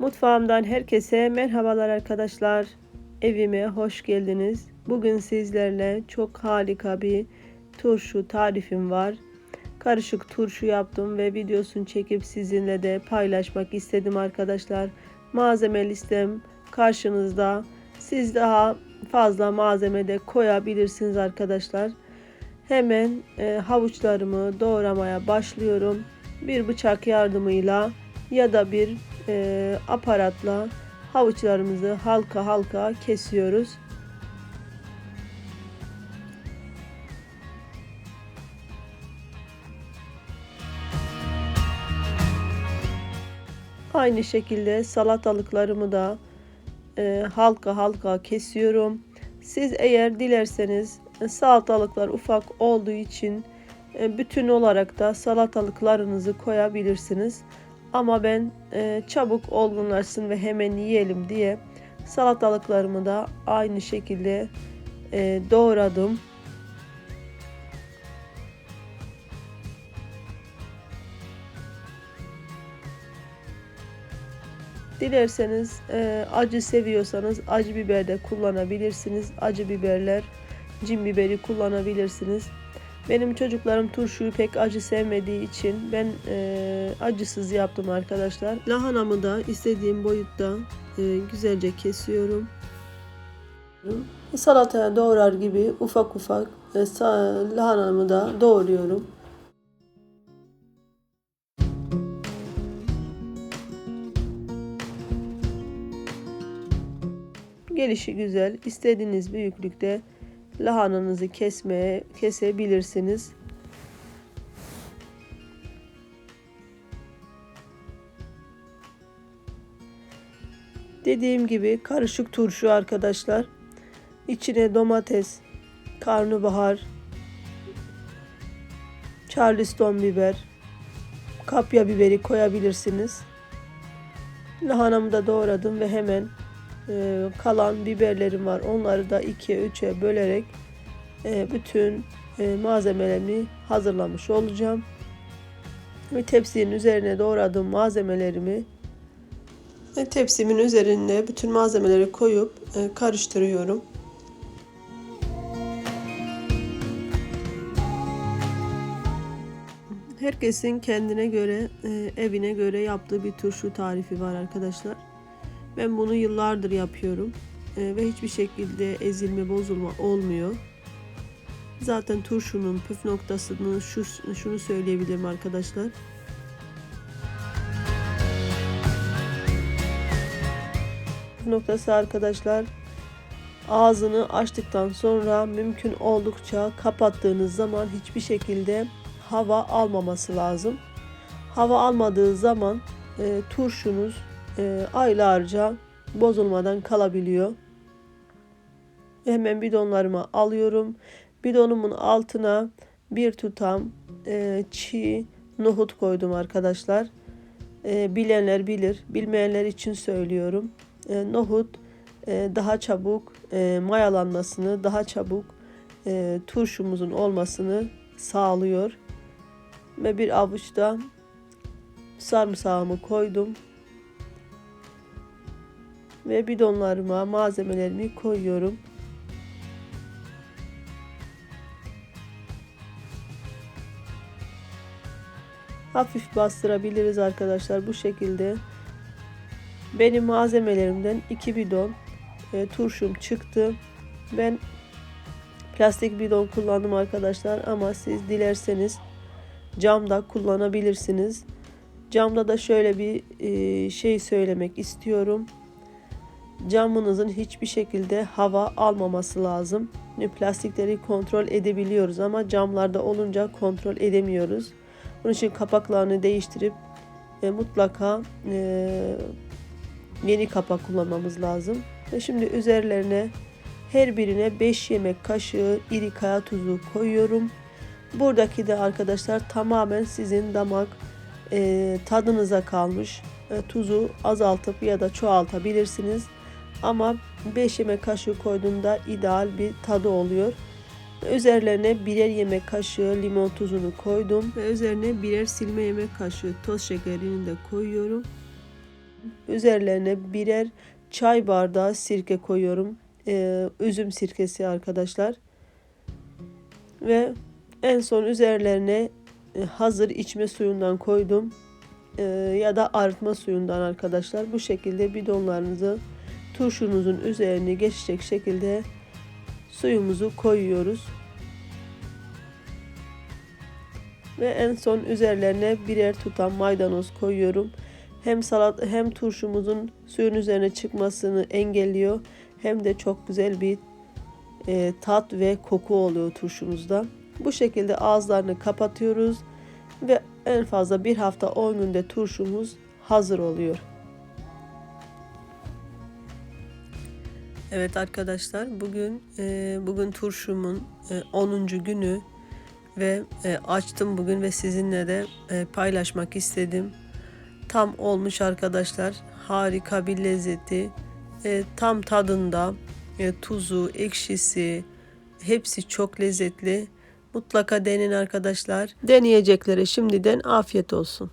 Mutfağımdan herkese merhabalar arkadaşlar. Evime hoş geldiniz. Bugün sizlerle çok harika bir turşu tarifim var. Karışık turşu yaptım ve videosunu çekip sizinle de paylaşmak istedim arkadaşlar. Malzeme listem karşınızda. Siz daha fazla malzeme de koyabilirsiniz arkadaşlar. Hemen e, havuçlarımı doğramaya başlıyorum. Bir bıçak yardımıyla ya da bir e, aparatla havuçlarımızı halka halka kesiyoruz. Aynı şekilde salatalıklarımı da e, halka halka kesiyorum. Siz eğer dilerseniz salatalıklar ufak olduğu için e, bütün olarak da salatalıklarınızı koyabilirsiniz. Ama ben e, çabuk olgunlaşsın ve hemen yiyelim diye salatalıklarımı da aynı şekilde e, doğradım. Dilerseniz e, acı seviyorsanız acı biber de kullanabilirsiniz. Acı biberler, cin biberi kullanabilirsiniz. Benim çocuklarım turşuyu pek acı sevmediği için ben e, acısız yaptım arkadaşlar. Lahanamı da istediğim boyutta e, güzelce kesiyorum. Salataya doğrar gibi ufak ufak e, lahanamı da doğruyorum. Gelişi güzel. istediğiniz büyüklükte lahananızı kesmeye kesebilirsiniz. Dediğim gibi karışık turşu arkadaşlar. İçine domates, karnabahar, charleston biber, kapya biberi koyabilirsiniz. Lahanamı da doğradım ve hemen e, kalan biberlerim var. Onları da 2'ye 3'e bölerek e, bütün e, malzemelerimi hazırlamış olacağım. Ve tepsinin üzerine doğradığım malzemelerimi ve tepsimin üzerine bütün malzemeleri koyup e, karıştırıyorum. Herkesin kendine göre, evine göre yaptığı bir turşu tarifi var arkadaşlar. Ben bunu yıllardır yapıyorum e, ve hiçbir şekilde ezilme, bozulma olmuyor. Zaten turşunun püf noktasını şu, şunu söyleyebilirim arkadaşlar. Püf noktası arkadaşlar ağzını açtıktan sonra mümkün oldukça kapattığınız zaman hiçbir şekilde hava almaması lazım. Hava almadığı zaman e, turşunuz e, aylarca bozulmadan kalabiliyor. Hemen bidonlarımı alıyorum. Bidonumun altına bir tutam e, çiğ nohut koydum arkadaşlar. E, bilenler bilir, bilmeyenler için söylüyorum. E, nohut e, daha çabuk e, mayalanmasını, daha çabuk e, turşumuzun olmasını sağlıyor. Ve bir avuçta sarımsağımı koydum ve bidonlarıma malzemelerimi koyuyorum. Hafif bastırabiliriz arkadaşlar bu şekilde. Benim malzemelerimden 2 bidon e, turşum çıktı. Ben plastik bidon kullandım arkadaşlar ama siz dilerseniz camda kullanabilirsiniz. Camda da şöyle bir e, şey söylemek istiyorum camınızın hiçbir şekilde hava almaması lazım. Plastikleri kontrol edebiliyoruz ama camlarda olunca kontrol edemiyoruz. Bunun için kapaklarını değiştirip e, mutlaka e, yeni kapak kullanmamız lazım. Ve şimdi üzerlerine her birine 5 yemek kaşığı iri kaya tuzu koyuyorum. Buradaki de arkadaşlar tamamen sizin damak e, tadınıza kalmış. E, tuzu azaltıp ya da çoğaltabilirsiniz. Ama 5 yemek kaşığı koyduğumda ideal bir tadı oluyor. Üzerlerine birer yemek kaşığı limon tuzunu koydum ve üzerine birer silme yemek kaşığı toz şekerini de koyuyorum. Üzerlerine birer çay bardağı sirke koyuyorum. Ee, üzüm sirkesi arkadaşlar. Ve en son üzerlerine e, hazır içme suyundan koydum. Ee, ya da arıtma suyundan arkadaşlar. Bu şekilde bidonlarınızı turşunuzun üzerine geçecek şekilde suyumuzu koyuyoruz. Ve en son üzerlerine birer tutam maydanoz koyuyorum. Hem salat hem turşumuzun suyun üzerine çıkmasını engelliyor hem de çok güzel bir e, tat ve koku oluyor turşumuzda. Bu şekilde ağızlarını kapatıyoruz ve en fazla bir hafta 10 günde turşumuz hazır oluyor. Evet arkadaşlar bugün e, bugün turşumun e, 10. günü ve e, açtım bugün ve sizinle de e, paylaşmak istedim. Tam olmuş arkadaşlar. Harika bir lezzeti. E, tam tadında. E, tuzu, ekşisi hepsi çok lezzetli. Mutlaka deneyin arkadaşlar. Deneyeceklere şimdiden afiyet olsun.